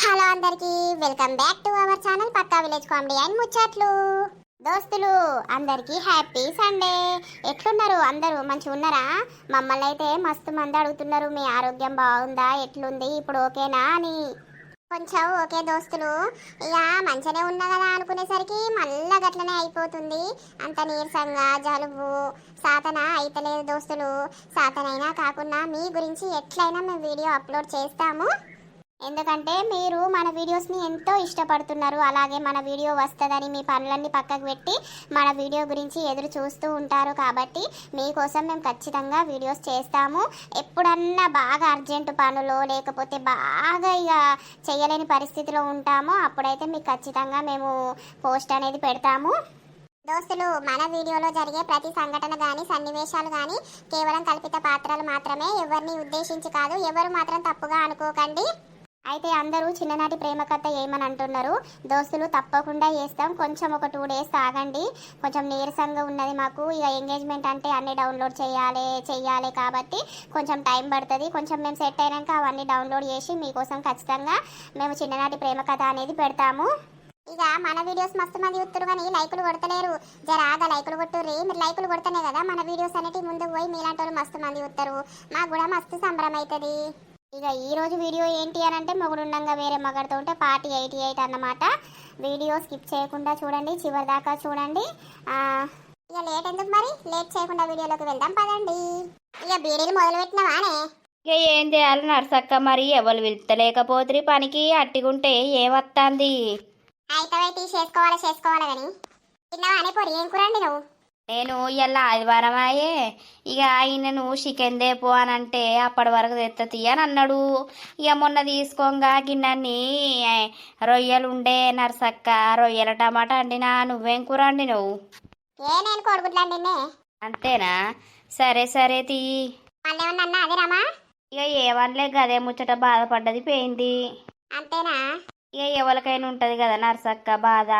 Hello అందరికి welcome back to our channel Pakka village comedy and ముచ్చట్లు. దోస్తులు అందరికీ హ్యాపీ సండే. ఎట్లున్నారు? అందరూ మంచిగా ఉన్నారా? మమ్మల్ని అయితే మస్తు మంది అడుగుతున్నారు మీ ఆరోగ్యం బాగుందా? ఎట్లుంది? ఇప్పుడు ఓకేనా అని. కొంచెం ఓకే దోస్తులు. ఇక మంచిగానే ఉన్నా కదా అనుకునేసరికి మళ్ళా గట్లనే అయిపోతుంది. అంత నీరసంగా జలుబు సాతన అయితలేదు దోస్తులు. సాతనైనా కాకుండా మీ గురించి ఎట్లయినా మేము వీడియో అప్లోడ్ చేస్తాము. ఎందుకంటే మీరు మన వీడియోస్ని ఎంతో ఇష్టపడుతున్నారు. అలాగే మన వీడియో వస్తుందని మీ పనులన్నీ పక్కకు పెట్టి మన వీడియో గురించి ఎదురు చూస్తూ ఉంటారు కాబట్టి మీకోసం మేము ఖచ్చితంగా వీడియోస్ చేస్తాము. ఎప్పుడన్నా బాగా అర్జెంటు పనులు లేకపోతే బాగా ఇక చేయలేని పరిస్థితిలో ఉంటామో. అప్పుడైతే మీకు ఖచ్చితంగా మేము పోస్ట్ అనేది పెడతాము. దోస్తులు మన వీడియోలో జరిగే ప్రతి సంఘటన కానీ సన్నివేశాలు కానీ కేవలం కల్పిత పాత్రలు మాత్రమే. ఎవరిని ఉద్దేశించి కాదు ఎవరు మాత్రం తప్పుగా అనుకోకండి. అయితే అందరూ చిన్ననాటి ప్రేమ కథ ఏమని అంటున్నారు? దోస్తులు తప్పకుండా చేస్తాం. కొంచెం ఒక టూ డేస్ ఆగండి కొంచెం నీరసంగా ఉన్నది మాకు. ఇక ఎంగేజ్మెంట్ అంటే అన్ని డౌన్లోడ్ చేయాలి చెయ్యాలి కాబట్టి కొంచెం టైం పడుతుంది. కొంచెం మేము సెట్ అయినాక అవన్నీ డౌన్లోడ్ చేసి మీకోసం ఖచ్చితంగా మేము చిన్ననాటి ప్రేమ కథ అనేది పెడతాము. ఇక మన వీడియోస్ మస్తు మంది చూస్తారు కానీ లైకులు కొడతలేరు. జరాగా లైకులు కొట్టుర్రి. మీరు లైకులు కొడతనే కదా మన వీడియోస్ అనేటివి ముందుకు పోయి మీలాంటి వాళ్ళు మస్తు మంది చూస్తారు మాకు కూడా మస్తు సంబరం అవుతుంది ఇక ఈ రోజు వీడియో ఏంటి అని అంటే మొగుడుండంగా వేరే మగడితో ఉంటే పార్టీ ఎయిటీ ఎయిట్ అన్నమాట. వీడియో స్కిప్ చేయకుండా చూడండి చివరి దాకా చూడండి ఇక లేట్ ఎందుకు మరి? లేట్ చేయకుండా వీడియోలోకి వెళ్దాం పదండి. ఇక బీడీలు మొదలు పెట్టినవానే ఇక ఏం చేయాలి నర్సక్క మరి? ఎవరు వెళ్తలేకపోతే పనికి అట్టిగుంటే ఏమత్తాంది? అయితే చేసుకోవాలి చేసుకోవాలి కానీ తిన్నావానే పొరి ఏం కూరండి నువ్వు నేను ఇలా ఆదివారం అయ్యే ఇక ఆయనను చికెన్ దేపో అని అంటే అప్పటి వరకు తెత్తతి అని అన్నాడు. ఇక మొన్న తీసుకోగా గిన్నెని. రొయ్యలు ఉండే నర్సక్క రొయ్యల టమాటా అండినా నువ్వేం కూర అండి నువ్వు అంతేనా? సరే సరే తీ. ఇక ఏమనలే గదే ముచ్చట బాధపడ్డది పోయింది. అంతేనా? ఇక ఎవరికైనా ఉంటుంది కదా నర్సక్క బాధ.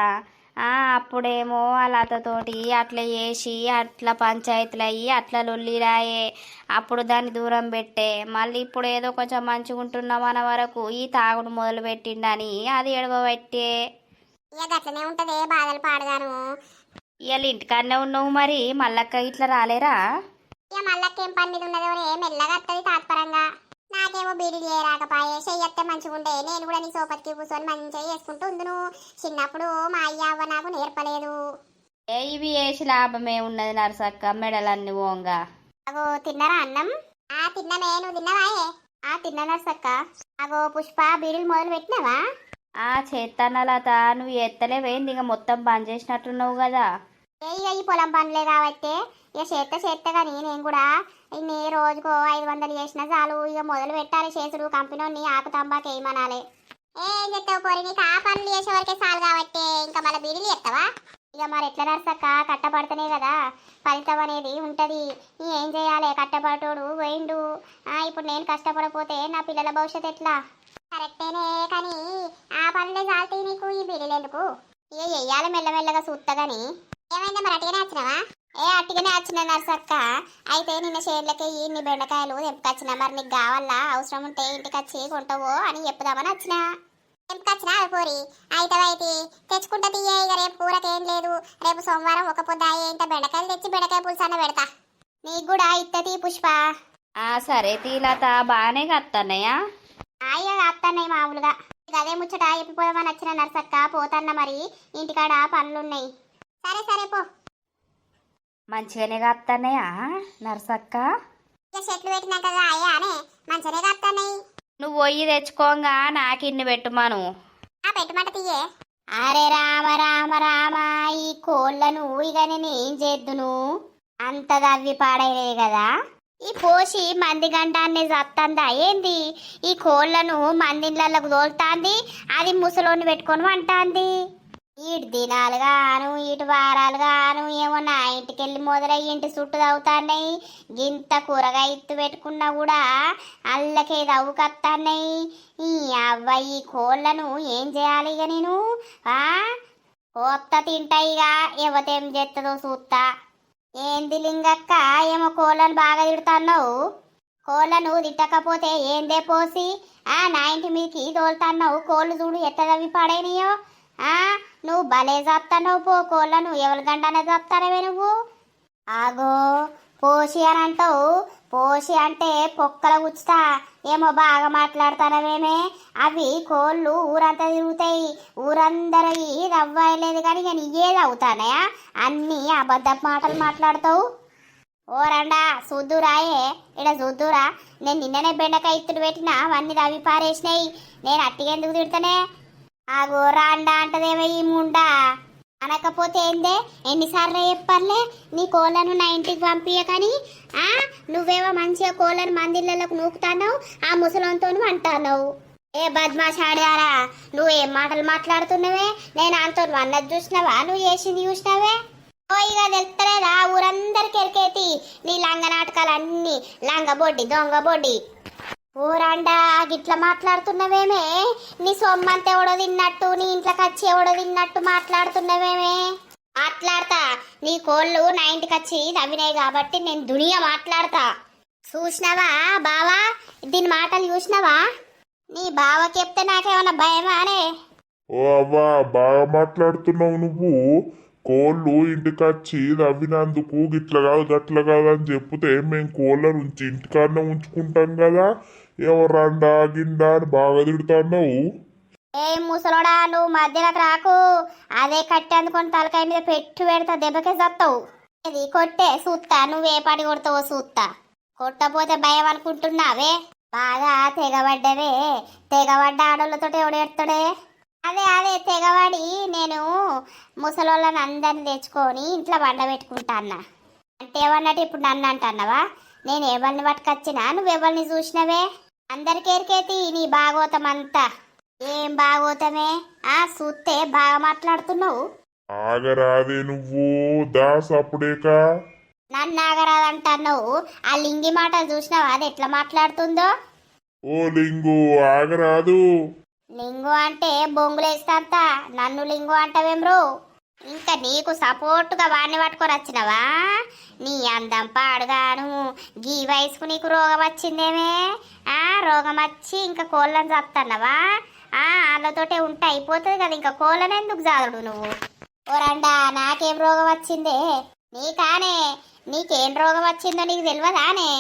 ఆ, అప్పుడేమో అలాతతోటి అట్లా చేసి అట్లా పంచాయతీలు అయ్యి అట్లా లొల్లిరాయే. అప్పుడు దాన్ని దూరం పెట్టే. మళ్ళీ ఇప్పుడు ఏదో కొంచెం మంచిగా ఉంటున్నాం అన్న వరకు ఈ తాగుడు మొదలు పెట్టిండని అది ఎడవబెట్టే ఇక గట్లనే ఉంటదే బాధలు పాడగాను. ఇవాళ ఇంటికాడనే ఉన్నావు మరి మల్లక్క ఇట్లా రాలేరా? ఇక మళ్ళకేం పని మీద ఉన్నదో ఏం మెల్లగా వస్తుంది తాత్పరంగా. నాకేమో బీడీ చేయరాకపాయే చెయ్యత్తే మంచిగుండే. నేను కూడా నీ సోపతికి కూర్చొని మంచిగా చేసుకుంటూ ఉందును. చిన్నప్పుడు మా అయ్య అవ్వ నాకు నేర్పలేదు. ఏ ఇవి వేసి లాభమే ఉన్నది నర్సక్క మెడలన్నీ ఓంగా. అగో తిన్నారా అన్నం? ఆ తిన్నమే. నువ్వు తిన్నావాయే ఆ తిన్నా నర్సక్క. అగో పుష్ప బీడీలు మొదలు పెట్టినావా? ఆ చేస్తాను లత నువ్వు ఎత్తలేవేంది ఇక మొత్తం బంద్ చేసినట్టున్నావు కదా. ఏ ఈ పొలం పనులే కాబట్టి. ఇక చేస్తే చేస్తే కానీ నేను కూడా ఇన్ని రోజుకో ఐదు వందలు చేసిన చాలు ఇక మొదలు పెట్టాలి చేసుడు కంపెనీ ఆకు తంబాకు వేయమనాలి. ఏం చెప్తావు పోరి నీకు ఆ పనులు చేసే వరకే చాలు కాబట్టి ఇంకా మళ్ళీ బిడిలు చెప్తావా ఇక మరి ఎట్లా నడుసక్క కట్టపడితేనే కదా ఫలితం అనేది ఉంటుంది. ఏం చేయాలి కట్టపడటోడు పోయిండు. ఇప్పుడు నేను కష్టపడపోతే నా పిల్లల భవిష్యత్తు ఎట్లా? కరెక్టేనే కానీ ఆ పనులే చాలితే నీకు ఈ బిడిలు ఎందుకు? ఇక వెయ్యాలి మెల్లమెల్లగా చూస్తా కానీ ఏమైందా మరి అట్టిగానే వచ్చినావా? ఏ అట్టిగానే వచ్చిన నర్సక్క. అయితే నిన్న చేనులకి ఇన్ని బెండకాయలు తెంపుకొచ్చిన. మరి నీకు కావాలా? అవసరం ఉంటే ఇంటికి వచ్చి కొంటావో అని చెప్పుదామని వచ్చిన. తెంపుకొచ్చిన పోరి. అయితే అయితే తెచ్చుకుంటా తీయ. ఇక రేపు కూరకేం లేదు. రేపు సోమవారం ఒక పొద్దు ఇంత బెండకాయలు తెచ్చి బెండకాయ పులుసు అన్న పెడతా. నీకు కూడా ఇత్తది పుష్ప. ఆ సరే తీ లత. బాగానే కత్తన్నయ్యా. అయ్యో అత్తన్నాయి మామూలుగా. ఇక అదే ముచ్చట ఎప్పిపోదామని వచ్చిన నర్సక్క. పోతన్న మరి ఇంటికాడ పనులున్నాయి. సరే సరే పో. మంచిగానే కత్తన్నయ్యా నర్సక్క? చెట్లు పెట్టినాక మంచిగానే నువ్వు పొయ్యి తెచ్చుకోగా నాకు ఇన్ని పెట్టుమాను ఆ పెట్టమంట తీయే. అరే రామ రామ రామ ఈ కోళ్ళను ఇక నేను ఏం చేద్దును. అంత దవ్వి పాడైనాయి కదా. ఈ పోసి మంది గంటాన్ని చత్తందా ఏంది? ఈ కోళ్ళను మందిళ్ళకు తోలుతాంది అది ముసలోని పెట్టుకొని వంటాంది ఇటు దినాలు గాను ఇటు వారాలు గాను ఏమో నా ఇంటికి వెళ్ళి మొదలయ్యి ఇంటి చుట్టూ తవ్వుతాన్నాయి గింత కూరగాయ ఇత్తు పెట్టుకున్నా కూడా అల్లకే తవ్వుకత్తాన్నాయి ఈ అవ్వ ఈ కోళ్ళను ఏం చేయాలి ఇక నేను? ఆ? కోత్త తింటాయిగా ఎవతేం చేస్తుందో చూస్తా ఏంది లింగక్క ఏమో కోళ్ళను బాగా తిడుతున్నావు? కోళ్ళను తిట్టకపోతే ఏందే పోసి? ఆ నా ఇంటి మీదకి తోలుతాన్నావు? కోళ్ళు చూడు ఎట్లా తవ్వి నువ్వు భలే చెప్తాన్నావు పో కోళ్ళను ఎవరి గంటనే చెప్తానవే నువ్వు? ఆగో పోషి అని అంటావు. పోషి అంటే పొక్కల ఉచ్చుతా ఏమో బాగా మాట్లాడతానవేమే అవి కోళ్ళు ఊరంతా తిరుగుతాయి. ఊరందరివి రవ్వలేదు కానీ నేను ఏది అవుతానయా అన్నీ అబద్ధ మాటలు మాట్లాడతావు. ఓ రండా చూద్దురాయే ఇడ చూద్దురా నేను నిన్ననే బెండకాయ ఇత్తుడు పెట్టిన అవన్నీ రవి పారేసినాయి. నేను అట్టిగా ఎందుకు తిడతానే? ఆగో రాండా అంటదేమో ఈ ముండా? అనకపోతే ఏందే? ఎన్నిసార్లు చెప్పర్లే నీ కోళ్ళను నా ఇంటికి పంపించకని ఆ? నువ్వేమో మంచిగా కోళ్ళను మందిళ్ళకు నూకుతానవు ఆ ముసలంతో అంటానవు ఏ బద్మాషాడారా నువ్వు ఏం మాటలు మాట్లాడుతున్నావే? నేను అంతో అన్నది చూసినావా? నువ్వు చేసింది చూసినావే? ఓ ఇక తెలుస్తలేదా ఊరందరికి ఎరికేతి. నీ లంగ నాటకాలు అన్నీ లంగబొడ్డి దొంగబొడ్డి. బొడ్డి గిట్లా గిట్ల మాట్లాడుతున్నవేమే? నీ సొమ్మంత ఎవడో తిన్నట్టు నీ ఇంట్లోకి వచ్చి ఎవడో తిన్నట్టు మాట్లాడుతున్నవేమే? మాట్లాడతా. నీ కోళ్ళు నా ఇంటికి వచ్చి నవ్వినాయి కాబట్టి నేను దునియా మాట్లాడతా. చూసినావా బావా? దీని మాటలు చూసినావా? నీ బావ చెప్తే నాకేమన్నా భయమానే ఓ అవ్వా బాగా మాట్లాడుతున్నావు నువ్వు. కోళ్ళు ఇంటికొచ్చి నవ్వినందుకు గిట్ల కాదు గట్ల కాదు అని చెప్తే మేము కోళ్ళ నుంచి ఇంటికాడనే ఉంచుకుంటాం కదా. ఎవరండా గిండా అని బాగా తిడుతున్నావు. ఏ ముసలోడా నువ్వు మధ్యలోకి రాకు. అదే కట్టి అందుకొని తలకాయ మీద పెట్టు పెడతా దెబ్బకే చస్తావు ఇది కొట్టే సూత్తా నువ్వే పాటి కొడతావో సూత్తా. కొట్టపోతే భయం అనుకుంటున్నావే? బాగా తెగబడ్డవే. తెగబడ్డ ఆడోళ్ళతో ఎవడు ఎడతాడే అదే అదే తెగబడి నేను ముసలోళ్ళని అందరిని తెచ్చుకొని ఇంట్లో బండ పెట్టుకుంటా అన్న అంటే ఏమన్నట్టు ఇప్పుడు నన్ను అంటున్నావా? నేను ఎవరిని పట్టుకొచ్చినా నువ్వు ఎవరిని చూసినవే? అందరికీ ఎరికేతి నీ భాగవతం అంతా? ఏం బాగోతమే ఆ సూత్తే బాగా మాట్లాడుతున్నావు. ఆగరాదే నువ్వు దాస్ అప్పుడేక? నన్ను ఆగరాదంటున్నావు. ఆ లింగి మాటలు చూసినావా? అది ఎట్లా మాట్లాడుతుందో? ఓ లింగు ఆగరాదు. లింగు అంటే బొంగులేస్తంత. నన్ను లింగు అంటావేమ్రో? ఇంకా నీకు సపోర్టుగా వాడిని పట్టుకొని వచ్చినవా? నీ అందం పాడుగాను. గీ వయసుకు నీకు రోగం వచ్చిందేమే? ఆ రోగం వచ్చి ఇంకా కోళ్ళని చస్తున్నావా ఆ వాళ్ళతోటే ఉంటే అయిపోతుంది కదా ఇంకా కోళ్ళని ఎందుకు జాదుడు నువ్వు? ఓరండా నాకేం రోగం వచ్చిందే? నీకానే నీకేం రోగం వచ్చిందో నీకు తెలియదానే?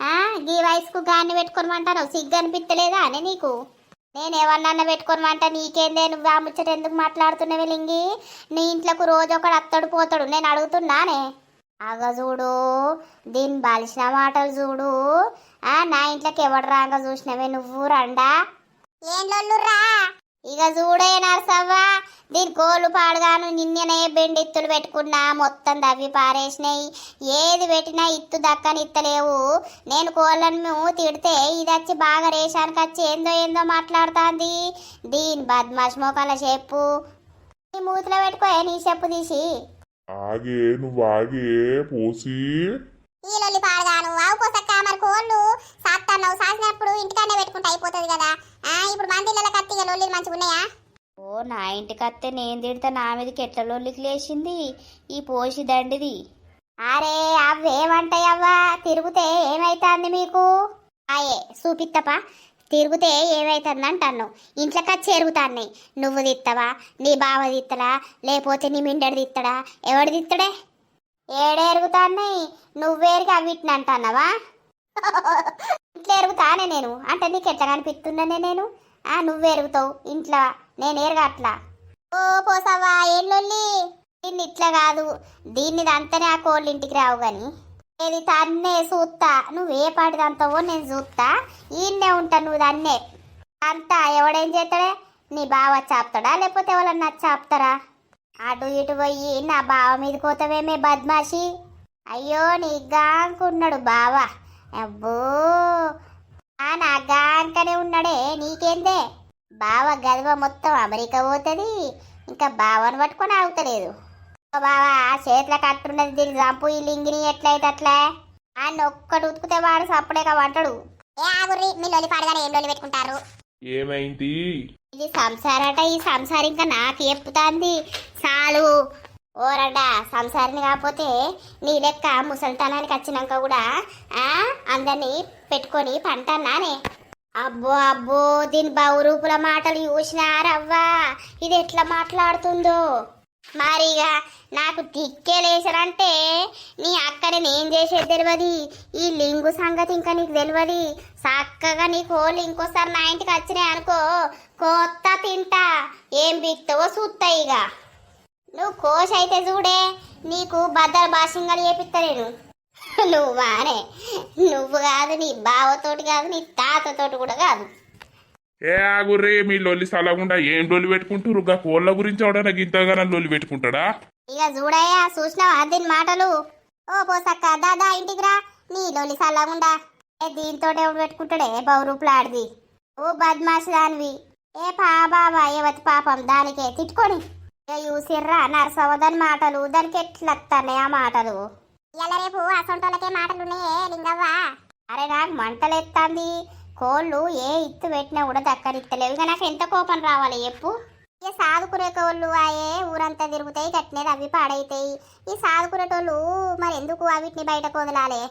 ఆ గీ వయసుకు గాన్ని పెట్టుకోమంటాను సిగ్గు అనిపించలేదానే నీకు? నేను ఎవరినన్నా పెట్టుకోమంటా నీకేందే? నువ్వు ఆ ముచ్చట ఎందుకు మాట్లాడుతున్నావే లింగి? నీ ఇంట్లోకి రోజు ఒకడు అత్తడు పోతాడు. నేను అడుగుతున్నానే. అగ చూడు దీని బలిసిన మాటలు చూడు. ఆ నా ఇంట్లోకి ఎవడు రాగా చూసినవే నువ్వు రండా. ఏం రా ఇక చూడే నరసవ్వ దీని కోళ్ళు పాడుగాను నిన్ననే బెండిత్తులు పెట్టుకున్నా మొత్తం దవ్వి పారేసినాయి. ఏది పెట్టినా ఇత్తు దక్కని ఇత్తలేవు. నేను కోళ్ళను తిడితే ఇది వచ్చి బాగా రేషానికి వచ్చి ఏందో ఏందో మాట్లాడుతాంది. దీని బద్మాష్ మోకాల చెప్పు. నీ మూతిలో పెట్టుకో నీ చెప్పు తీసి. ఆగే నువ్వు ఆగే పోసి. ఈ లొల్లి పాడగాను ఆవు పోసక్క మరి కోళ్ళు. సాత్తన్నావు సాగినప్పుడు ఇంటికాడనే పెట్టుకుంటే అయిపోతుంది కదా. ఆ ఇప్పుడు మందిళ్ళ కత్తిగా లొల్లిలు మంచిగా ఉన్నాయా? ఓ నా ఇంటికి అత్తే నేను తిడితే నా మీదకి ఎట్ల లొల్లికి లేచింది? ఈ పోసి దండిది. అరే అవ్వేమంటాయవ్వా? తిరిగితే ఏమైతుంది మీకు? ఆయే చూపిత్తపా. తిరిగితే ఏమైతుంది అంటాను ఇంట్లోకి వచ్చి ఎరుగుతాన్నాయి. నువ్వు తిత్తవా? నీ బావ తిత్తడా? లేకపోతే నీ మిండడు తిత్తడా? ఎవడు తిత్తడే? ఏడే ఎరుగుతాన్నాయి నువ్వేరికి అవిటిని అంటున్నావా? ఇట్లా ఎరుగుతానే నేను. అంటే నీకు ఎట్లా కనిపిస్తున్నానే నేను? ఆ నువ్వు ఎరుగుతావు. ఇంట్లో నేను ఎరగా అట్లా. ఓ పోసావా? ఏం లొల్లి? దీన్ని ఇట్లా కాదు. దీన్ని దంతనే ఆ కోళ్ళు ఇంటికి రావు కానీ ఏది తన్నే చూస్తా నువ్వు ఏ పాటిది నేను చూస్తా ఈయన్నే ఉంటా నువ్వు దాన్నే. అంతా ఎవడేం చేస్తాడే నీ బావ చాపుతాడా? లేకపోతే ఎవరన్నా చాపుతారా? అటు ఇటు పోయి నా బావ మీద కోతవేమే బద్మాషి? అయ్యో నీ గాంకున్నాడు బావ. అబ్బో. ఆ నా గాంకనే ఉన్నాడే నీకేందే? బావ గదివ మొత్తం అమెరికా పోతుంది ఇంకా బావని పట్టుకొని ఆగుతలేదు. ఓ బావా ఆ చేతిలో కట్టున్నది దీని చంపు ఈ లింగిని ఎట్లయితే అట్లా? ఆయన ఒక్కడు ఉతుకుతే వాడు సప్పుడేక వంటడు ఏ ఆగుర్రి మీ లొలి పాడగానే ఏం లొలి పెట్టుకుంటారు? ఏమైంది? ఇది సంసారట ఈ సంసారం ఇంకా నాకు చెప్పుతాంది చాలు. ఓరడా సంసారిని కాకపోతే నీ లెక్క ముసలితనానికి వచ్చినాక కూడా అందరినీ పెట్టుకొని పంటన్నానే. అబ్బో అబ్బో దీని బహురూపుల మాటలు చూసినారవ్వా. ఇది ఎట్లా మాట్లాడుతుందో. మరిగా నాకు తిక్కేలేసారంటే నీ అక్కని నేను చేసేది తెలియదు ఈ లింగు సంగతి ఇంకా నీకు తెలియదు చక్కగా నీ కోళ్ళు ఇంకోసారి నా ఇంటికి వచ్చినాయి అనుకో కొత్త తింటా. ఏం బిక్తావో చూస్తా ఇక నువ్వు కోష అయితే చూడే నీకు బద్దల భాషంగా చేపిస్తా నేను నువ్వానే నువ్వు కాదు నీ బావతోటి కాదు నీ తాతతోటి కూడా కాదు. ఏ ఆగుర్రే మీ లొల్లి సలగుండా ఏం లొల్లి పెట్టుకుంటారు గా కోళ్ళ గురించి అవడానికి ఇంతగానో లొల్లి పెట్టుకుంటాడా? ఇక చూడయ్యా చూసినావా దీని మాటలు? ఓ పోసక్క దాదా ఇంటికి రా. నీ లొలి సల్లగుండా ఏ దీంతో ఎవడు పెట్టుకుంటాడే? బౌరూపులాడిది ఓ బద్మాషి దానివి. ఏ పా బాబా ఏవతి పాపం దానికే తిట్టుకొని. చూసిర్రా నరసవ దాని మాటలు. దానికి ఎట్లా వస్తాయి ఆ మాటలు? ఇలా రేపు అసొంటోళ్ళకే మాటలు లింగవ్వా? అరే నాకు మంటలు ఎత్తాంది కోళ్ళు ఏ ఇత్తు పెట్టినా కూడా దక్కరిత్తలేవు ఇక నాకు ఎంత కోపం రావాలి చెప్పు? ఇక సాదుకునే కోళ్ళు ఆయే ఊరంతా తిరుగుతాయి గట్టినే అవి పాడైతాయి. ఈ సాదుకునేటోళ్ళు మరి ఎందుకు అవిటిని బయటకు వదలాలి?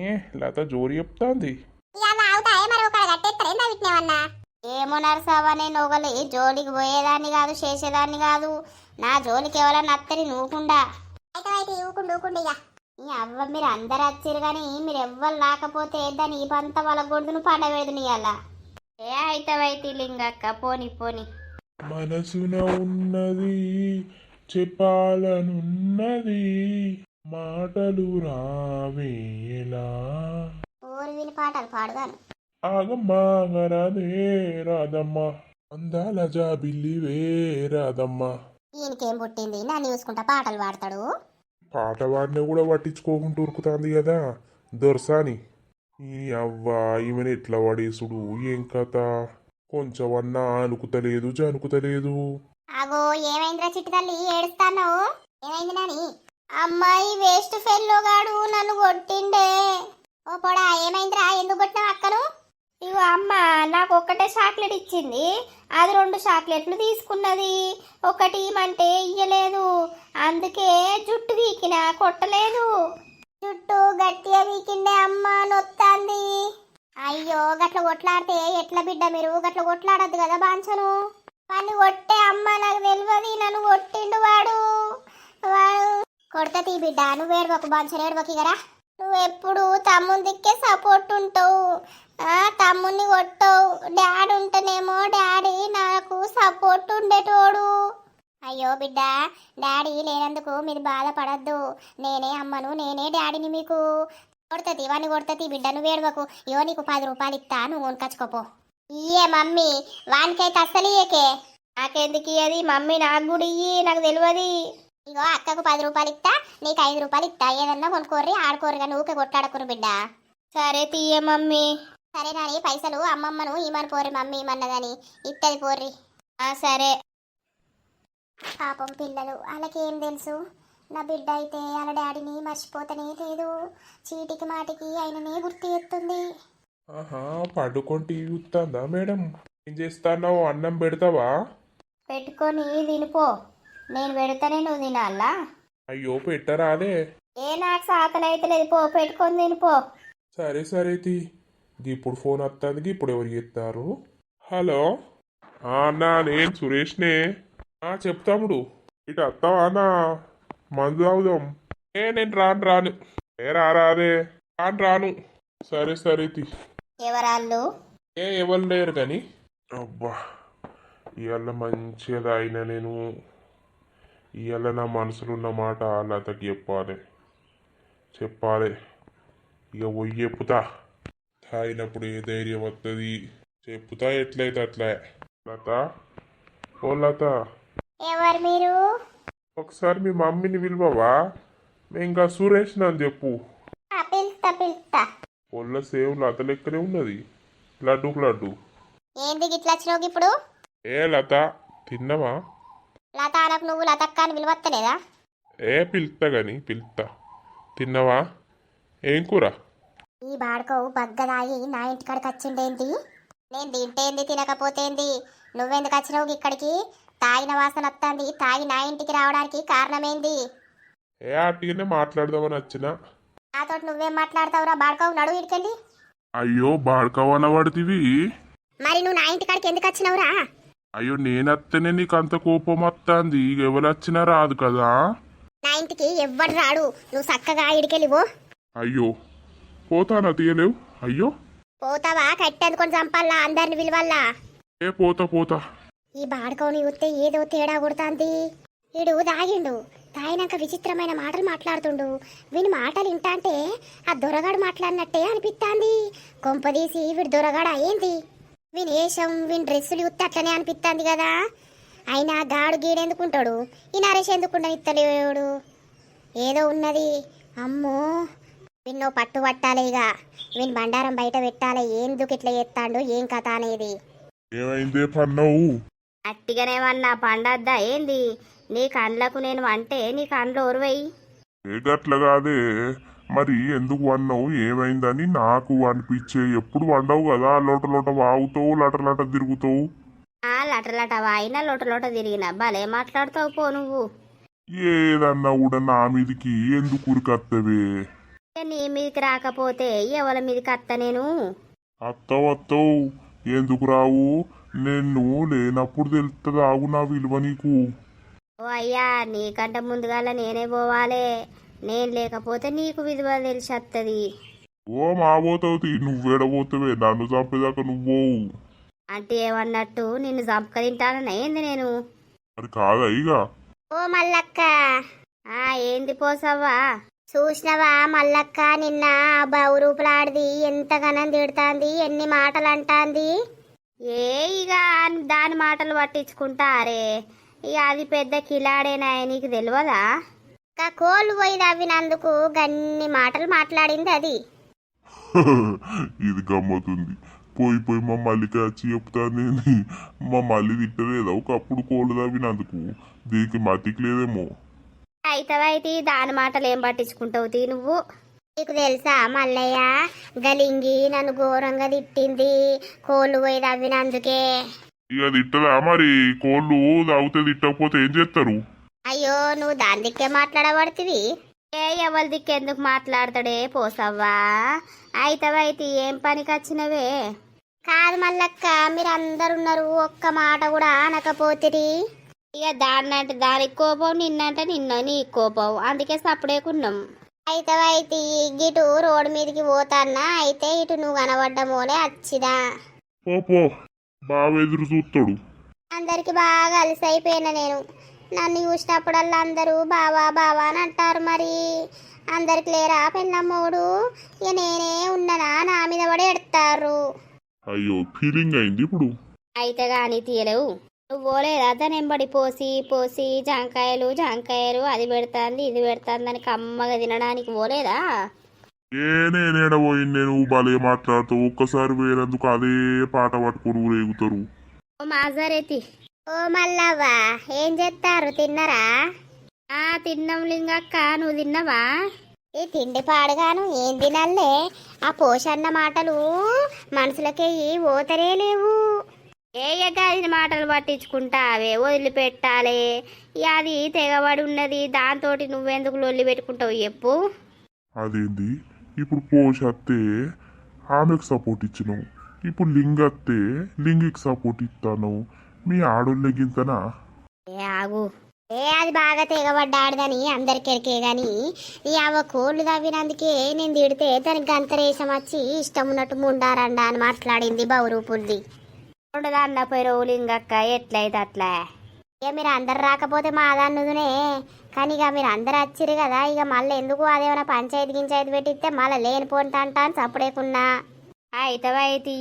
ఏ లత జోరి చెప్తాంది. ఇవాళ ఆగుతాయే మరి ఒక గట్టెత్తరేంది అవిటిని ఏమన్నా? ఏమో నరసావా నేను ఒకలి జోలికి పోయేదాన్ని కాదు చేసేదాన్ని కాదు. నా జోలికి ఎవరన్నా అత్తని నూకుండా? అయితే అయితే ఊకుండు ఊకుండు ఇక. ఈ అవ్వ మీరు అందరు వచ్చారు కానీ మీరు ఎవ్వరు లేకపోతే దాని ఈ పంత వాళ్ళ గొడ్డును పండవేదుని ఇవాళ ఏ అయితవైతి లింగక్క పోని పోని. మనసున ఉన్నది చెప్పాలనున్నది మాటలు రావేలా? ఊరు విని పాటలు పాడుగాను ఆగమ్మాగరాదే రాదమ్మ అందాల జాబిల్లివే రాదమ్మ ఈయనకేం పుట్టింది? నన్ను చూసుకుంటా పాటలు పాడతాడు. పాట వాడిని కూడా పట్టించుకోకుండా ఉరుకుతాంది కదా. దొరసాని ఈ అవ్వ ఈమెను ఎట్లా పడేసుడు ఏం కథ? కొంచెం అన్నా అనుకుతలేదు జనుకుతలేదు. అగో ఏమైందిరా చిట్టి తల్లి? ఏడుస్తాను ఏమైంది నాని? అమ్మాయి వేస్ట్ ఫెల్లో గాడు నన్ను కొట్టిండే. ఓ పొడా ఏమైందిరా? ఎందుకు కొట్టినావు అక్కను? ఇగో అమ్మ నాకు ఒక్కటే చాక్లెట్ ఇచ్చింది. అది రెండు చాక్లెట్లు తీసుకున్నది. ఒకటి ఇమంటే ఇయ్యలేదు. అందుకే జుట్టు వీకిన కొట్టలేదు. జుట్టు గట్టిగా వీకిండే అమ్మ నొత్తాంది. అయ్యో గట్ల కొట్లాడితే ఎట్లా బిడ్డ మీరు? గట్ల కొట్లాడద్దు కదా బాంచను వాడిని కొట్టే అమ్మ నాకు తెలియదు నన్ను కొట్టిండు వాడు. వాడు కొడత తీ బిడ్డ. నువ్వు ఏడవకు బాంచను ఏడవకి కదా నువ్వు ఎప్పుడు తమ్ముడికే సపోర్ట్ ఉంటావు తమ్ముని కొట్టవు. డాడీ ఉంటేనేమో డాడీ నాకు సపోర్ట్ ఉండేటోడు. అయ్యో బిడ్డ డాడీ లేనందుకు మీరు బాధపడద్దు. నేనే అమ్మను నేనే డాడీని మీకు. కొడతది వాడిని కొడతది బిడ్డ నువ్వు ఏడవకు ఇయో నీకు పది రూపాయలు ఇస్తా నువ్వు కొనుకొచ్చుకోపో ఇయ్యే మమ్మీ వానికైతే అస్సలు ఇయ్యకే నాకెందుకు ఇయ్యది? మమ్మీ నాకు కూడా ఇయ్యి నాకు తెలియదు ఇగో అక్కకు పది రూపాయలు ఇస్తా నీకు ఐదు రూపాయలు ఇస్తా ఏదన్నా కొనుక్కోర్రి ఆడుకోరుగా నువ్వుకే కొట్లాడకురు బిడ్డ. సరే తీయ మమ్మీ. సరే నాని పైసలు అమ్మమ్మను ఈమని పోర్రి మమ్మీ ఇమ్మన్నదని ఇత్తది పోర్రి. ఆ సరే. పాపం పిల్లలు వాళ్ళకేం తెలుసు? నా బిడ్డ అయితే వాళ్ళ డాడీని మర్చిపోతనే లేదు. చీటికి మాటికి ఆయననే గుర్తు ఎత్తుంది ఆహా పడుకొని టీవీ చూస్తుందా మేడం? ఏం చేస్తాన్నావు? అన్నం పెడతావా? పెట్టుకొని తినిపో. నేను పెడితేనే నువ్వు తినాలా? అయ్యో పెట్టరాదే. ఏ నాకు సాకలి అయితే లేదు పో పెట్టుకొని తినిపో సరే సరే తీ. ఇప్పుడు ఫోన్ వస్తుంది ఇప్పుడు ఎవరు చేస్తారు హలో? ఆ అన్నా నేను సురేష్నే. ఆ చెప్తాముడు ఇటు వస్తావా అన్నా? మందు తాగుదాం. ఏ నేను రాను రాను. ఏ రారాదే రాను రాను. సరే సరే తీ. ఎవరాళ్ళు? ఏ ఎవరు లేరు కానీ. అబ్బా ఇవాళ మంచిగా తాగిన నేను. ఇవాళ నా మనసులో ఉన్న మాట లతకి చెప్పాలి. చెప్పాలి. ఇక పోయి చెప్పుతా. తాగినప్పుడు ఏ ధైర్యం వస్తుంది చెప్పుతా ఎట్లయితే అట్లా. లత. ఓ లత. ఎవరు మీరు? ఒకసారి మీ మమ్మీని పిలువవా? ఇంకా సురేష్ అని చెప్పు. ఆ, పిలుస్తా పిలుస్తా. ఒళ్ళ సేవ్ లత లెక్కనే ఉన్నది. లడ్డుకు లడ్డు. ఏంది గిట్లా వచ్చినావు ఇప్పుడు? ఏ లత తిన్నవా? లతానకు నువ్వు లతక్క అని విలువత్తలేదా ఏ పిలుస్తా గాని పిలుస్తా తిన్నవా? ఏం కూర? ఈ బాడుకోవు బగ్గదాయి నా ఇంటికాడికి వచ్చిండేంటి నేను తింటేంది తినకపోతేంది? నువ్వెందుకు వచ్చినావు ఇక్కడికి? తాగిన వాసన వస్తుంది తాగి నా ఇంటికి రావడానికి కారణమేంది? ఏ అట్టిగానే మాట్లాడదామని వచ్చిన. నాతోటి నువ్వేం మాట్లాడతావురా బాడుకోవు? నడువు ఇడికెళ్ళి. అయ్యో బాడకవన పడితివి మరి నువ్వు నా ఇంటికాడికి ఎందుకు వచ్చినావురా? అయ్యో నేనత్తనే నీకు అంత కోపం వస్తుంది ఎవరు వచ్చినా రాదు కదా? నా ఇంటికి ఎవ్వడు రాడు. నువ్వు చక్కగా ఇడికెళ్ళి పో అయ్యో పోతానా తీయలేవు? అయ్యో. పోతావా? కట్టెందుకొని చంపాలా? అందరిని విలువల్లా ఏ పోతా పోతా. ఈ బాడుకోని చూస్తే ఏదో తేడా కొడుతాంది. వీడు దాగిండు తాగినాక విచిత్రమైన మాటలు మాట్లాడుతుండు. వీని మాటలు వింటాంటే ఆ దొరగాడు మాట్లాడినట్టే అనిపిస్తాంది కొంపదీసి వీడు దొరగాడు అయ్యింది వీని వేషం వీని డ్రెస్సులు చూస్తే అట్లనే అనిపిస్తాంది కదా. అయినా గాడు గీడెందుకుంటాడు ఈ నరేష్ ఎందుకుండా ఇత్తలేడు ఏదో ఉన్నది. అమ్మో! విన్నో పట్టు పట్టాలి ఇక వీని బండారం బయట పెట్టాలి. ఎందుకు ఇట్లా చేస్తాడు ఏం కథ అనేది? ఏమైందే పన్నావు? అట్టిగానేమన్నా పండద్దా ఏంది? నీ కండ్లకు నేను అంటే నీ కండ్లు ఒరువై ఏ గట్ల కాదే. మరి ఎందుకు వన్నావు ఏమైందని నాకు అనిపించే ఎప్పుడు వండవు కదా? లోట లోట వాగుతావు లట లట తిరుగుతావు ఆ లటలట వాయినా లోట లోట తిరిగిన. భలే మాట్లాడుతావు పో నువ్వు. ఏదన్నా కూడా నా మీదికి ఎందుకు ఉరికత్తవే? నీ మీదకి రాకపోతే ఎవరి మీదకి అత్త నేను? అత్తవు అత్తవు. ఎందుకు రావు? నేను లేనప్పుడు తెలుస్తుంది ఆగు నా విలువ నీకు. ఓ అయ్యా నీకంటే ముందుగాల నేనే పోవాలే. నేను లేకపోతే నీకు విలువ తెలిసి వస్తుంది ఓ మాబోతావు నువ్వేడబోతావే నన్ను చంపేదాకా నువ్వు అంటే ఏమన్నట్టు నిన్ను చంపక తింటానన్నా ఏంది నేను? మరి కాదా ఇక ఓ మల్లక్క. ఆ ఏంది పోసవ్వా? చూసినవా మల్లక్క నిన్న బౌరూపులాడిది ఎంతగానం తిడుతాంది ఎన్ని మాటలు అంటాంది ఏ ఇక దాని మాటలు పట్టించుకుంటారే? ఇక అది పెద్ద కిలాడేనా నీకు తెలియదా ఇంకా కోళ్ళు పోయి తవ్వినందుకు గన్ని మాటలు మాట్లాడింది అది. ఇది గమ్మతుంది. పోయి పోయి మా మల్లికి వచ్చి చెప్తాను మా మల్లి తిట్టలేదా ఒకప్పుడు కోళ్ళు తవ్వినందుకు దీనికి మతికి లేదేమో. అయితవైతే దాని మాటలు ఏం పట్టించుకుంటావు తీ నువ్వు? నీకు తెలుసా మల్లయ్య గలింగి నన్ను ఘోరంగా తిట్టింది కోళ్ళు పోయి తవ్వినందుకే ఇక తిట్టదా మరి? కోళ్ళు తాగితే తిట్టకపోతే ఏం చేస్తారు అయ్యో నువ్వు దాని దిక్కే మాట్లాడబడుతుంది. ఏ ఎవరి దిక్కు ఎందుకు మాట్లాడతాడే? పోసవ్వా. అయితవైతే ఏం పనికి వచ్చినవే కాదు మల్లక్క మీరు అందరు ఉన్నారు ఒక్క మాట కూడా అనకపోతిరి. ఇక దాన్నంటే దానికి కోపం నిన్నంటే నిన్న నీ కోపం. అందుకే సప్పుడేకున్నాం అయితే అయితే ఇటు రోడ్డు మీదకి పోతాన్నా అయితే ఇటు నువ్వు కనబడ్డమోలే పో బాగా ఎదురు చూస్తాడు అందరికి బాగా అలసైపోయినా నేను. నన్ను చూసినప్పుడల్లా అందరూ బావా బావా అని అంటారు మరి. అందరికి లేరా పెన్నమ్మోడు? ఇక నేనే ఉన్ననా? నా మీద పడి ఎడతారు. అయ్యో ఫీలింగ్ అయింది ఇప్పుడు. అయితే గాని తీయలేవు. నువ్వు పోలేదా? దానెంబడి పోసి పోసి జాంకాయలు జాంకాయలు అది పెడతాంది ఇది పెడతాంది అని కమ్మగా తినడానికి పోలేదా? ఏ నేనేడబోయి నేను భలే మాట్లాడుతావు ఒక్కసారి వేరేందుకు అదే పాట పట్టుకొని ఊరేగుతారు. ఓ మాజారేతి. ఓ మల్లవ్వ ఏం చేస్తారు తిన్నరా? ఆ తిన్నాం లింగక్క. నువ్వు తిన్నావా? ఈ తిండి పాడుగాను ఏం తినాలే ఆ పోషన్న మాటలు మనసులకి ఓతరే లేవు. ఏ ఎగాది మాటలు పట్టించుకుంటా అవే వదిలిపెట్టాలి అది తెగబడి ఉన్నది దాంతో నువ్వెందుకు లొల్లి పెట్టుకుంటావు చెప్పు. అదేంది? ఇప్పుడు పోష్ అత్తే ఆమెకు సపోర్ట్ ఇచ్చినావు. ఇప్పుడు లింగ్ అత్తే లింగికి సపోర్ట్ ఇస్తాను మీ ఆడోళ్ళగింతనా ఏ ఆగు. ఏ అది బాగా తెగబడ్డాడదని అందరికెరికే గాని ఈ అవ్వ కోళ్ళు తవ్వినందుకే నేను తిడితే దానికి గంతరేషం వచ్చి ఇష్టం ఉన్నట్టు ముండారండా అని మాట్లాడింది బౌరూపుల్ది ఉండదా అన్న పోయి లింగక్క ఎట్లయితే అట్లా. ఇక మీరు అందరు రాకపోతే మా దాన్నుదునే. కానీ ఇక మీరు అందరు వచ్చిరు కదా ఇక మళ్ళీ ఎందుకు అదేమైనా పంచాయతీ గించాయతీ పెట్టిస్తే మళ్ళీ లేనిపోంట అంటా అని చప్పుడేకున్నా అయితే అయితే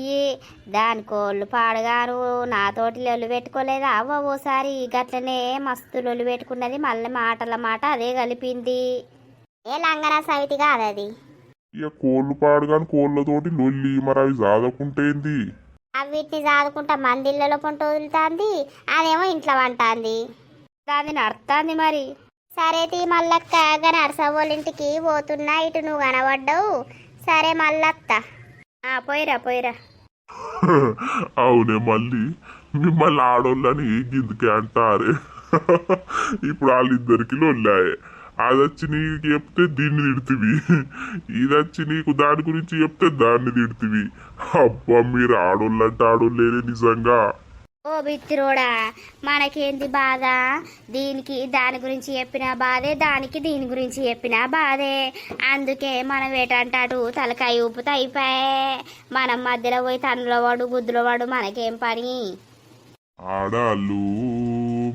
దాని కోళ్ళు పాడుగాను నాతోటి లొల్లి పెట్టుకోలేదా? అవ్వ ఓసారి గట్లనే మస్తు లొల్లి పెట్టుకున్నది మళ్ళీ మాటల మాట అదే కలిపింది. ఏ లంగనా సవితి కాదు అది ఇక కోళ్ళు పాడుగాని కోళ్ళతోటి లొల్లి మరి అవి జాదకుంటేంది? అవిటిని చాదుకుంటా మందిళ్ళలో పొంట వదులుతాంది అదేమో ఇంట్లో వంటాంది. దాన్ని అర్థాంది మరి. సరే తీ మల్లక్క నరసవ్వోళ్ళ ఇంటికి పోతున్నా ఇటు నువ్వు కనబడ్డావు. సరే మల్లత్త. పోయిరా పోయిరా. అవునే మళ్ళీ. మిమ్మల్ని ఆడోళ్ళని గిందుకే అంటారే. ఇప్పుడు వాళ్ళిద్దరికి లొల్లాయే. అది వచ్చి నీకు చెప్తే దీన్ని తిడుతుంది ఇది వచ్చి నీకు దాని గురించి చెప్తే దాన్ని తిడుతుంది అబ్బా మీరు ఆడోళ్ళంటే ఆడోళ్ళేనే నిజంగా. ఓ బిత్తిరోడా మనకేంది బాధ? దీనికి దాని గురించి చెప్పిన బాధే దానికి దీని గురించి చెప్పిన బాధే. అందుకే మనం ఏటంటాడు తలకాయ ఊపుతా అయిపోయే. మనం మధ్యలో పోయి తనులో వాడు గుద్దులో వాడు మనకేం పని? ఆడాళ్ళు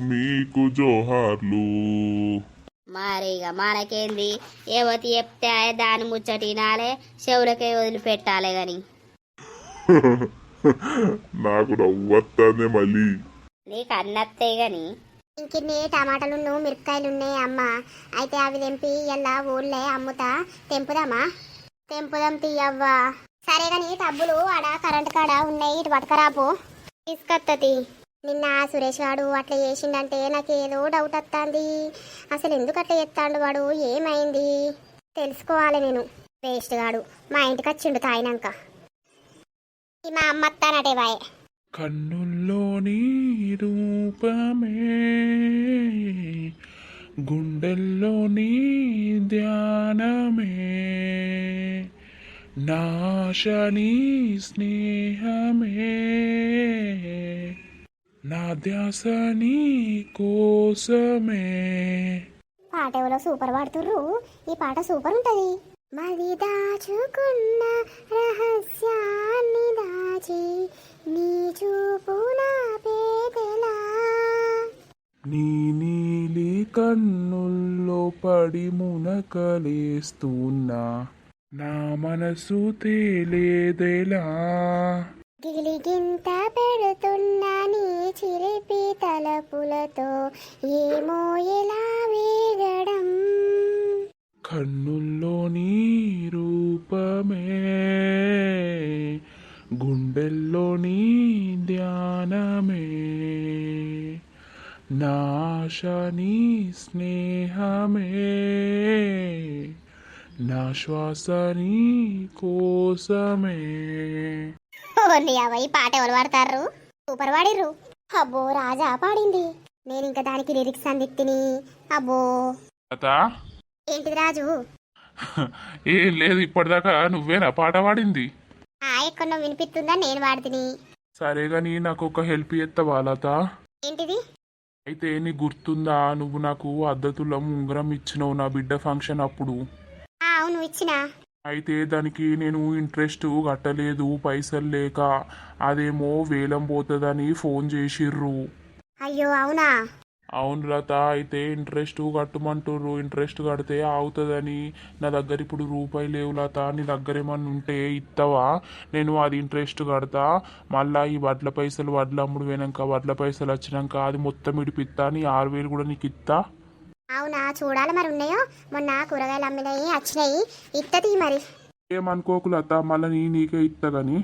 మీకు జోహార్లు. మరి ఇక మనకేంది? ఏవతి చెప్తే దాని ముచ్చటినాలే చెవులకే వదిలిపెట్టాలి గాని. నాకు నవ్వొస్తుంది మళ్ళీ. నీకు అన్నత్తే గాని. ఇంకిన్ని టమాటాలున్ను మిరపకాయలు ఉన్నాయి అమ్మ. అయితే అవి తెంపి ఇలా ఊళ్ళే అమ్ముతా. తెంపుదామా? తెంపుదాం తీయవ్వా. సరే కానీ డబ్బులు ఆడ కరెంట్ కాడ ఉన్నాయి ఇటు పట్టుకరాపు తీసుకొత్తది నిన్న సురేష్ గాడు అట్లా చేసిండంటే నాకు ఏదో డౌట్ వస్తుంది అసలు ఎందుకు అట్లా చేస్తాడు వాడు? ఏమైంది? తెలుసుకోవాలి నేను. వేస్ట్ గాడు. మా ఇంటికి వచ్చిండు తాయినాక మా అమ్మ అత్తానటే బాయ్ కన్నుల్లోని రూపమే గుండెల్లోని ధ్యానమే. నాశని స్నేహమే నా ధ్యాసని కోసమే. పాట ఎవరో సూపర్ పాడుతుర్రు. ఈ పాట సూపర్ ఉంటది. మది దాచుకున్న రహస్యాన్ని దాచి నీ చూపు నా పేదలా? నీ నీలి కన్నుల్లో పడి మునకలేస్తున్నా నా మనసు తేలేదెలా? గిలిగింత పెడుతున్న నీ చిలిపి తలపులతో ఏమో ఎలా వేగడం? కన్నుల్లోని నాశని స్నేహమే నా కోసమే అవ ఈ పాట ఎవరు పాడతారు? సూపర్ పాడిర్రు అబ్బో రాజా పాడింది. నేను ఇంకా దానికి లిరిక్స్ అందిత్తిని. అబ్బో. అత ఏంటిది రాజు? ఏం లేదు ఇప్పటిదాకా నువ్వేనా పాట పాడింది. ఆ ఎక్కడో వినిపిస్తుందా? నేను వాడితిని సరే గాని నాకు ఒక హెల్ప్ చేస్తావా లత? ఏంటిది? అయితే నీకు గుర్తుందా? నువ్వు నాకు అద్దతుల ఉంగరం ఇచ్చినావు నా బిడ్డ ఫంక్షన్ అప్పుడు. ఆ, అవును ఇచ్చినా. అయితే దానికి నేను ఇంట్రెస్ట్ కట్టలేదు పైసలు లేక. అదేమో వేలం పోతుందని ఫోన్ చేసిర్రు. అయ్యో అవునా? అవును లత అయితే ఇంట్రెస్ట్ కట్టమంటుర్రు. ఇంట్రెస్ట్ కడితే ఆగుతుందని నా దగ్గర ఇప్పుడు రూపాయి లేవు లత నీ దగ్గర ఏమన్నా ఉంటే ఇస్తావా నేను అది ఇంట్రెస్ట్ కడతా. మళ్ళా ఈ వడ్ల పైసలు వడ్ల అమ్ముడు పోయినాక వడ్ల పైసలు వచ్చినాక అది మొత్తం ఇడిపిస్తా నీ ఆరు వేలు కూడా నీకు ఇస్తా అవునా? చూడాలి మరి ఉన్నాయో? మొన్న కూరగాయలు అమ్మినాయి వచ్చినాయి. ఇత్తది మరి. ఏమనుకోకు లత మళ్ళీ నీ నీకే ఇస్తా కానీ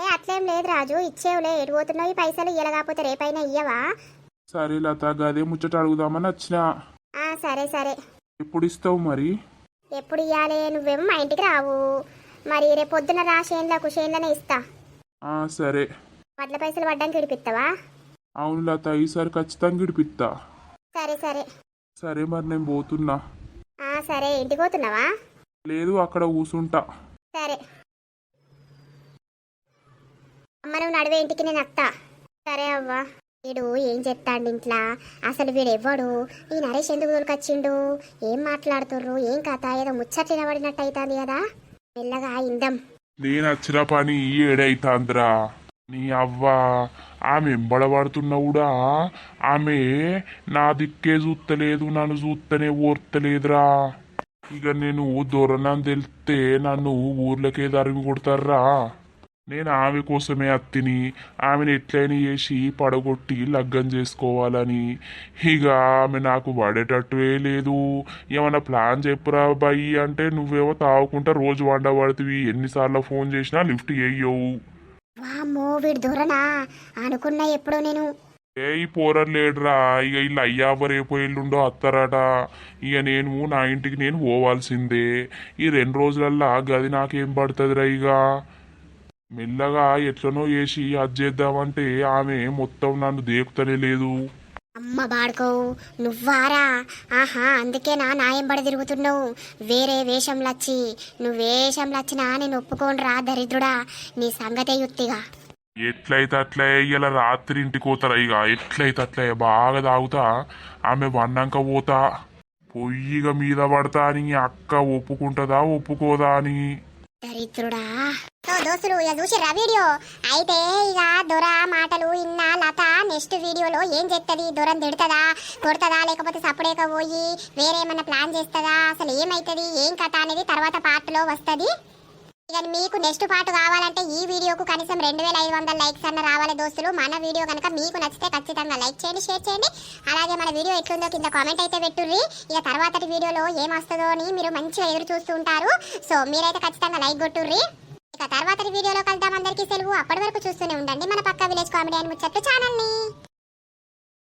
ఏ అట్లేం లేదు రాజు. ఇచ్చేవులే. ఎటు పోతున్నావు ఈ పైసలు. ఇయ్యల కాకపోతే రేపైనా ఇయ్యవా? సరే లత గదే ముచ్చట అడుగుదామని వచ్చిన. ఆ సరే సరే. ఎప్పుడు ఇస్తావు మరి? ఎప్పుడు ఇయ్యాలి నువ్వేమో మా ఇంటికి రావు. మరి రేపు పొద్దున రా షేన్లకు షేన్లనే ఇస్తా. ఆ సరే. వడ్ల పైసలు పడ్డానికి విడిపిస్తావా అవును లత ఈసారి ఖచ్చితంగా ఇడిపిస్తా సరే సరే. సరే మరి నేను పోతున్నా. ఆ సరే ఇంటికి పోతున్నావా? లేదు అక్కడ కూసుంటా. సరే. అమ్మ నువ్వు నడివే ఇంటికి నేను అత్తా. సరే అవ్వా. వీడు ఏం చెప్తాండి ఇంట్లో? అసలు వీడు ఎవ్వడు ఈ నరేష్ ఎందుకు దొరికొచ్చిండు? ఏం మాట్లాడుతుర్రు? ఏం కథ? ఏదో ముచ్చట్లు నిలబడినట్టు అవుతుంది కదా? మెల్లగా ఇందం. నేను వచ్చిన పని ఈ ఏడైతాంద్రా. నీ అవ్వ ఆమె ఎంబడబడుతున్నా కూడా ఆమె నా దిక్కే చూస్తలేదు నన్ను చూస్తనే ఓర్తలేదురా. ఇక నేను దూరణం తెలిస్తే నన్ను ఊర్లకే తరిమి కొడతారా నేను ఆమె కోసమే అత్తిని ఆమెను ఎట్లయినా చేసి పడగొట్టి లగ్గం చేసుకోవాలని. ఇక ఆమె నాకు పడేటట్టువే లేదు. ఏమన్నా ప్లాన్ చెప్పురా బాయి అంటే నువ్వేమో తాగుకుంటా రోజు వండబడుతుంది ఎన్నిసార్లు ఫోన్ చేసినా లిఫ్ట్ చేయవు వామ్మో వీడు దూరనా అనుకున్నా ఎప్పుడో నేను. ఏ ఈ పోరర్ లేడురా. ఇక వీళ్ళు ఎల్లుండో అత్తారట. ఇక నేను నా ఇంటికి నేను పోవాల్సిందే. ఈ రెండు రోజులల్లా గది నాకేం పడుతుందిరా ఇక మెల్లగా ఎట్లనో వేసి అది చేద్దామంటే ఆమె మొత్తం నన్ను దేకుతనే లేదు అమ్మ బాడుకోవు నువ్వారా? ఆహా అందుకేనా నాయంబడి తిరుగుతున్నావు. వేరే వేషంలో వచ్చి నువ్వు వేషంలో వచ్చినా నేను ఒప్పుకోనరా దరిద్రుడా. నీ సంగతే యుత్తిగా ఎట్లయితే అట్లే ఇలా రాత్రి ఇంటికి పోతారా ఇక ఎట్లయితే అట్లే బాగా తాగుతా ఆమె వన్నాక పోతా. పొయ్యిగా మీద పడతా అని అక్క ఒప్పుకుంటుందా ఒప్పుకోదా అని దరిద్రుడా. సో దోస్తులు ఇక చూసిర్రా వీడియో? అయితే ఇక దొర మాటలు ఇన్న లత నెక్స్ట్ వీడియోలో ఏం చెప్తుంది దూరం తిడుతుందా? కొడుతుందా? లేకపోతే సపరేట్గా పోయి వేరేమన్నా ప్లాన్ చేస్తుందా? అసలు ఏమవుతుంది ఏం కథ అనేది తర్వాత పార్ట్లో వస్తుంది. ఇక మీకు నెక్స్ట్ పార్ట్ కావాలంటే ఈ వీడియోకు కనీసం రెండు వేల ఐదు వందల లైక్స్ అన్న రావాలి దోస్తులు. మన వీడియో కనుక మీకు నచ్చితే ఖచ్చితంగా లైక్ చేయండి షేర్ చేయండి. అలాగే మన వీడియో ఎట్లుందో కింద కామెంట్ అయితే పెట్టుర్రి. ఇక తర్వాతటి వీడియోలో ఏమొస్తుందో అని మీరు మంచిగా ఎదురు చూస్తూ ఉంటారు. సో మీరైతే ఖచ్చితంగా లైక్ కొట్టుర్రి. ఇక తర్వాతటి వీడియోలో కలుద్దాం అందరికీ సెలవు. అప్పటి వరకు చూస్తూనే ఉండండి మన పక్క విలేజ్ కామెడీ అని ముచ్చట్లు ఛానల్ని.